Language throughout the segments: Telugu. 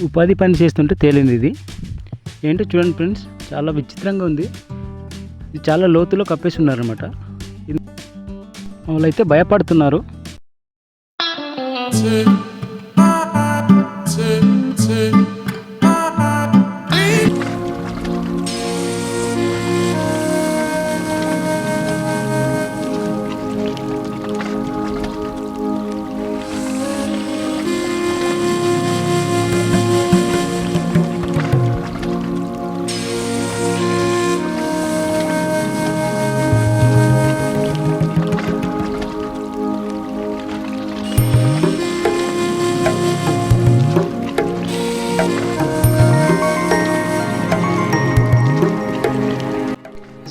ఉపాధి పని చేస్తుంటే తేలింది ఇది. ఏంటో చూడండి ఫ్రెండ్స్ చాలా విచిత్రంగా ఉంది. ఇది చాలా లోతులో కప్పేసి ఉన్నారనమాట వాళ్ళైతే భయపడుతున్నారు. Hmm.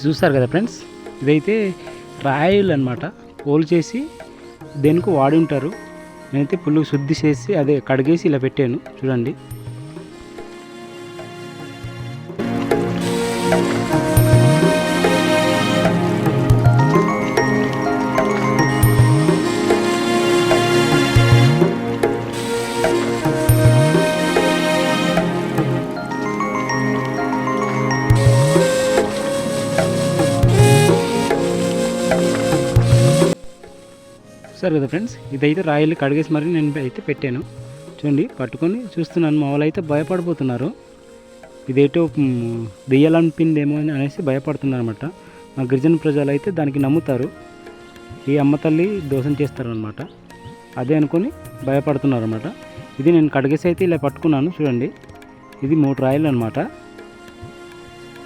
చూస్తారు కదా ఫ్రెండ్స్? ఇదైతే రాయిలు అనమాట పోల్ చేసి దేనికి వాడి ఉంటారు? నేనైతే పుల్లు శుద్ధి చేసి అదే కడిగేసి ఇలా పెట్టాను. చూడండి. చూస్తారు కదా ఫ్రెండ్స్? ఇదైతే రాయలు కడిగేసి మరి నేను అయితే పెట్టాను. చూడండి పట్టుకొని చూస్తున్నాను. మా వాళ్ళు అయితే భయపడిపోతున్నారు. ఇదేటో వేయాలనిపిందేమో దెయ్యాలనిపిందేమో అని అనేసి భయపడుతున్నారు అనమాట మా గిరిజన ప్రజలు అయితే దానికి నమ్ముతారు. ఈ అమ్మ తల్లి దోషం చేస్తారనమాట అదే అనుకొని భయపడుతున్నారు అనమాట ఇది నేను కడిగేసి అయితే ఇలా పట్టుకున్నాను చూడండి. ఇది మూడు రాయలు అనమాట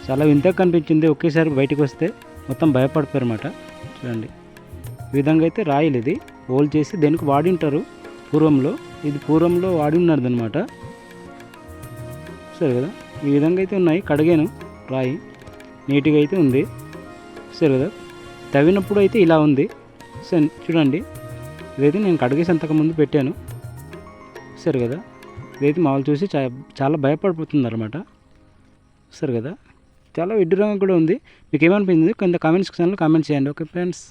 చాలా వింతగా కనిపించింది. ఒకేసారి బయటకు వస్తే మొత్తం భయపడిపోయారు అనమాట చూడండి. విధంగా అయితే రాయలు ఇది హోల్ చేసి దేనికి వాడి ఉంటారు పూర్వంలో. ఇది పూర్వంలో వాడి ఉన్నది సరే కదా? ఈ విధంగా అయితే ఉన్నాయి. కడిగాను. రాయి. నీట్గా అయితే ఉంది. సరే కదా? తవ్వినప్పుడు అయితే ఇలా ఉంది. సరే చూడండి. ఇదైతే నేను కడిగేసి అంతకుముందు పెట్టాను. సరే కదా? ఇదైతే మామూలు చూసి చాలా భయపడిపోతుంది అనమాట సరే కదా? చాలా విడ్డూరంగా కూడా ఉంది. మీకు ఏమనిపించింది కొంత కామెంట్స్ సెక్షన్లో కామెంట్ చేయండి. Okay friends.